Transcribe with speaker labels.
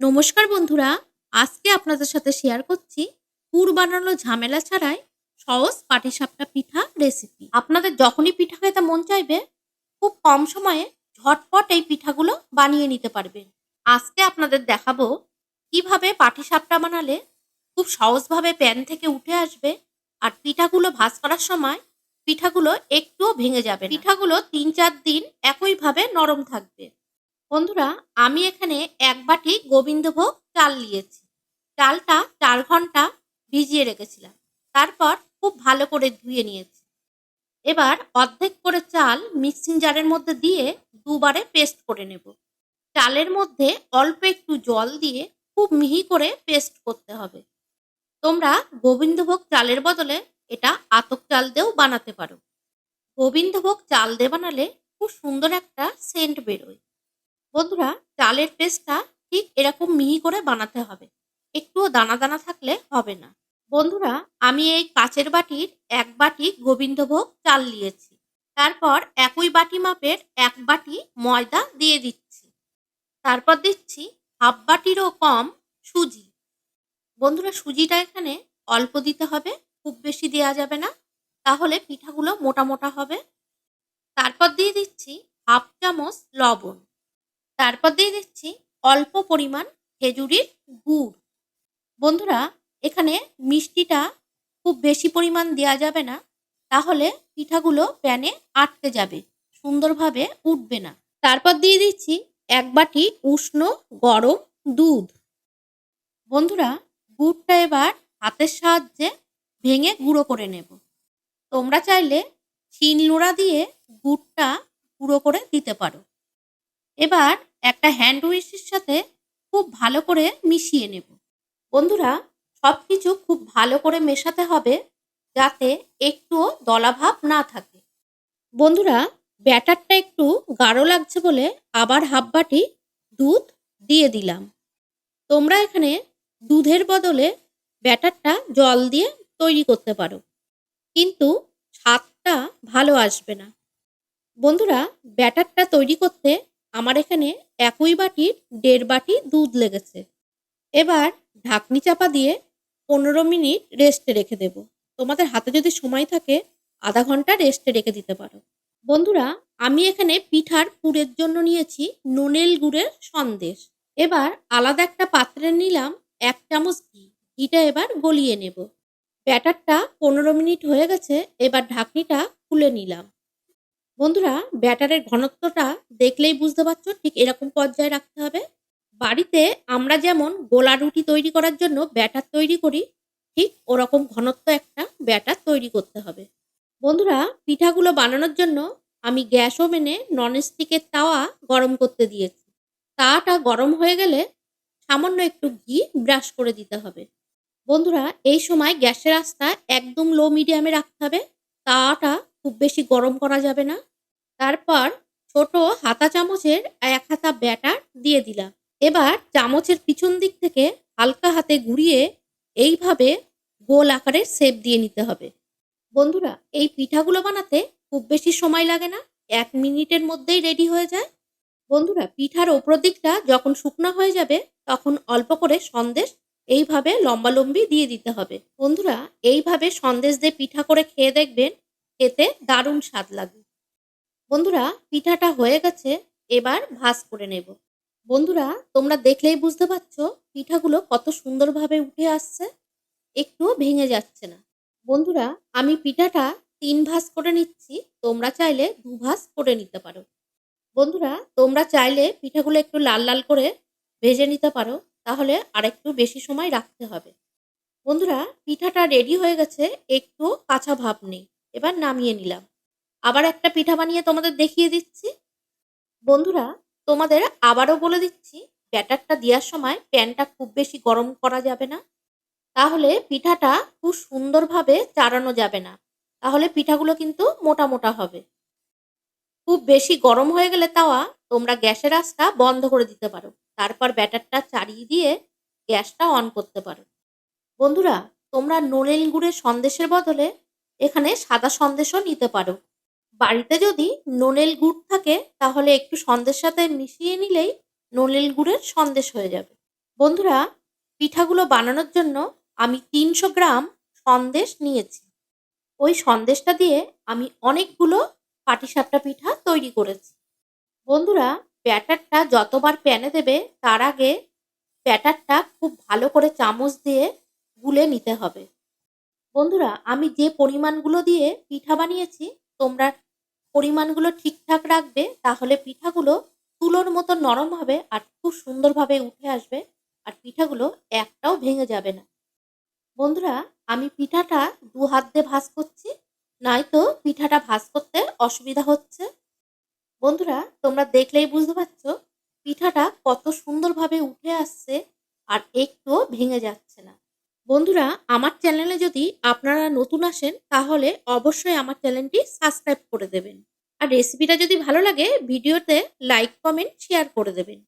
Speaker 1: নমস্কার বন্ধুরা, আজকে আপনাদের সাথে শেয়ার করছি পুর বানানো ঝামেলা ছাড়াই সহজ পাটিসাপটা পিঠা রেসিপি আপনাদের যখনই পিঠা খেতে মন চাইবে, খুব কম সময়ে ঝটপট এই পিঠাগুলো বানিয়ে নিতে পারবেন। আজকে আপনাদের দেখাবো কীভাবে পাটিসাপটা বানালে খুব সহজভাবে প্যান থেকে উঠে আসবে আর পিঠাগুলো ভাজ করার সময় পিঠাগুলো একটুও ভেঙে যাবে পিঠাগুলো তিন চার দিন একইভাবে নরম থাকবে। বন্ধুরা, আমি এখানে এক বাটি গোবিন্দভোগ চাল নিয়েছি। চালটা চার ঘণ্টা ভিজিয়ে রেখেছিলাম। তারপর খুব ভালো করে ধুয়ে নিয়েছি। এবার অর্ধেক করে চাল মিক্সিং জারের মধ্যে দিয়ে দুবারে পেস্ট করে নেব। চালের মধ্যে অল্প একটু জল দিয়ে খুব মিহি করে পেস্ট করতে হবে। তোমরা গোবিন্দভোগ চালের বদলে এটা আতক চাল দিয়েও বানাতে পারো। গোবিন্দভোগ চাল দিয়ে বানালে খুব সুন্দর একটা সেন্ট বেরোয়। বন্ধুরা, চালের পেস্টটা ঠিক এরকম মিহি করে বানাতে হবে। একটুও দানা দানা থাকলে হবে না। বন্ধুরা, আমি এই কাচের বাটির এক বাটি গোবিন্দভোগ চাল নিয়েছি। তারপর একই বাটি মাপের এক বাটি ময়দা দিয়ে দিচ্ছি। তারপর দিচ্ছি হাফ বাটিরও কম সুজি। বন্ধুরা, সুজিটা এখানে অল্প দিতে হবে, খুব বেশি দেওয়া যাবে না। তাহলে পিঠাগুলো মোটা মোটা হবে। তারপর দিয়ে দিচ্ছি হাফ চামচ লবণ। তারপর দিয়ে দিচ্ছি অল্প পরিমাণ খেজুরির গুড়। বন্ধুরা, এখানে মিষ্টিটা খুব বেশি পরিমাণ দেওয়া যাবে না, তাহলে পিঠাগুলো প্যানে আটকে যাবে, সুন্দরভাবে উঠবে না। তারপর দিয়ে দিচ্ছি এক বাটি উষ্ণ গরম দুধ। বন্ধুরা, গুড়টা এবার হাতের সাহায্যে ভেঙে গুঁড়ো করে নেব। তোমরা চাইলে শিল নোড়া দিয়ে গুড়টা গুঁড়ো করে দিতে পারো। এবার একটা হ্যান্ড উইশের সাথে খুব ভালো করে মিশিয়ে নেব। বন্ধুরা সব কিছু খুব ভালো করে মেশাতে হবে যাতে একটুও দলাভাব না থাকে। বন্ধুরা, ব্যাটারটা একটু গাঢ় লাগছে বলে আবার হাফ বাটি দুধ দিয়ে দিলাম। তোমরা এখানে দুধের বদলে ব্যাটারটা জল দিয়ে তৈরি করতে পারো, কিন্তু স্বাদটা ভালো আসবে না। বন্ধুরা, ব্যাটারটা তৈরি করতে আমার এখানে একই বাটির দেড় বাটি দুধ লেগেছে। এবার ঢাকনি চাপা দিয়ে পনেরো মিনিট রেস্টে রেখে দেব। তোমাদের হাতে যদি সময় থাকে, আধা ঘণ্টা রেস্টে রেখে দিতে পারো। বন্ধুরা, আমি এখানে পিঠার পুরের জন্য নিয়েছি নুনেল গুড়ের সন্দেশ। এবার আলাদা একটা পাত্রে নিলাম এক চামচ ঘি। ঘিটা এবার গলিয়ে নেব। ব্যাটারটা পনেরো মিনিট হয়ে গেছে, এবার ঢাকনিটা খুলে নিলাম। বন্ধুরা, ব্যাটারের ঘনত্বটা দেখলেই বুঝতে পারছ ঠিক এরকম পর্যায়ে রাখতে হবে। বাড়িতে আমরা যেমন গোলা রুটি তৈরি করার জন্য ব্যাটার তৈরি করি, ঠিক ওরকম ঘনত্ব একটা ব্যাটার তৈরি করতে হবে। বন্ধুরা, পিঠাগুলো বানানোর জন্য আমি গ্যাস ওভেনে ননস্টিকের তাওয়া গরম করতে দিয়েছি। তাওয়াটা গরম হয়ে গেলে সামান্য একটু ঘি ব্রাশ করে দিতে হবে। বন্ধুরা, এই সময় গ্যাসের আঁচটা একদম লো মিডিয়ামে রাখতে হবে। তাওয়াটা গরম করা যাবে না। তারপর ছোট হাতা চামচের এক হাতা ব্যাটার দিয়ে দিলাম। এবার চামচের পিছন দিক থেকে হালকা হাতে ঘুরিয়ে এইভাবে গোল আকারের শেপ দিয়ে নিতে হবে। বন্ধুরা, এই পিঠাগুলো বানাতে খুব বেশি সময় লাগে না। এক মিনিটের মধ্যেই রেডি হয়ে যায়। বন্ধুরা, পিঠার ওপর দিকটা যখন শুকনো হয়ে যাবে, তখন অল্প করে সন্দেশ এইভাবে লম্বালম্বি দিয়ে দিতে হবে। বন্ধুরা, এইভাবে সন্দেশ দিয়ে পিঠা করে খেয়ে দেখবেন খেতে দারুণ স্বাদ লাগে। বন্ধুরা, পিঠাটা হয়ে গেছে, এবার ভাজ করে নেব। বন্ধুরা, তোমরা দেখলেই বুঝতে পারছ পিঠাগুলো কত সুন্দরভাবে উঠে আসছে। একটুও ভেঙে যাচ্ছে না। বন্ধুরা, আমি পিঠাটা তিন ভাঁজ করে নিচ্ছি, তোমরা চাইলে দু ভাঁজ করে নিতে পারো। বন্ধুরা, তোমরা চাইলে পিঠাগুলো একটু লাল লাল করে ভেজে নিতে পারো, তাহলে আর একটু বেশি সময় রাখতে হবে। বন্ধুরা, পিঠাটা রেডি হয়ে গেছে, একটু কাঁচা ভাব নেই। এবার নামিয়ে নিলাম। আবার একটা পিঠা বানিয়ে তোমাদের দেখিয়ে দিচ্ছি। বন্ধুরা, তোমাদের আবারও বলে দিচ্ছি, ব্যাটারটা দেওয়ার সময় প্যানটা খুব বেশি গরম করা যাবে না। তাহলে পিঠাটা খুব সুন্দরভাবে চাড়ানো যাবে না। তাহলে পিঠাগুলো কিন্তু মোটা মোটা হবে। খুব বেশি গরম হয়ে গেলে তাওয়া তোমরা গ্যাসের আঁচটা বন্ধ করে দিতে পারো। তারপর ব্যাটারটা চাড়িয়ে দিয়ে গ্যাসটা অন করতে পারো। বন্ধুরা, তোমরা নলেন গুড়ের সন্দেশের বদলে এখানে সাদা সন্দেশও নিতে পারো। বাড়িতে যদি নোনেল গুড় থাকে, তাহলে একটু সন্দেশ সাথে মিশিয়ে নিলেই নোনেল গুড়ের সন্দেশ হয়ে যাবে। বন্ধুরা, পিঠাগুলো বানানোর জন্য আমি তিনশো গ্রাম সন্দেশ নিয়েছি। ওই সন্দেশটা দিয়ে আমি অনেকগুলো পাটিসাপটা পিঠা তৈরি করেছি। বন্ধুরা, ব্যাটারটা যতবার প্যানে দেবে, তার আগে ব্যাটারটা খুব ভালো করে চামচ দিয়ে গুলে নিতে হবে। বন্ধুরা, আমি যে পরিমাণগুলো দিয়ে পিঠা বানিয়েছি, তোমরা পরিমাণগুলো ঠিকঠাক রাখবে, তাহলে পিঠাগুলো তুলোর মতো নরম হবে আর খুব সুন্দরভাবে উঠে আসবে আর পিঠাগুলো একটাও ভেঙে যাবে না। বন্ধুরা, আমি পিঠাটা দু হাত দিয়ে ভাঁজ করছি, নয়তো পিঠাটা ভাঁজ করতে অসুবিধা হচ্ছে। বন্ধুরা, তোমরা দেখলেই বুঝতে পারছ, পিঠাটা কত সুন্দরভাবে উঠে আসছে আর একটুও ভেঙে যাচ্ছে না। বন্ধুরা, আমার চ্যানেলে যদি আপনারা নতুন আসেন, তাহলে অবশ্যই আমার চ্যানেলটি সাবস্ক্রাইব করে দেবেন। আর রেসিপিটা যদি ভালো লাগে, ভিডিওতে লাইক, কমেন্ট, শেয়ার করে দেবেন।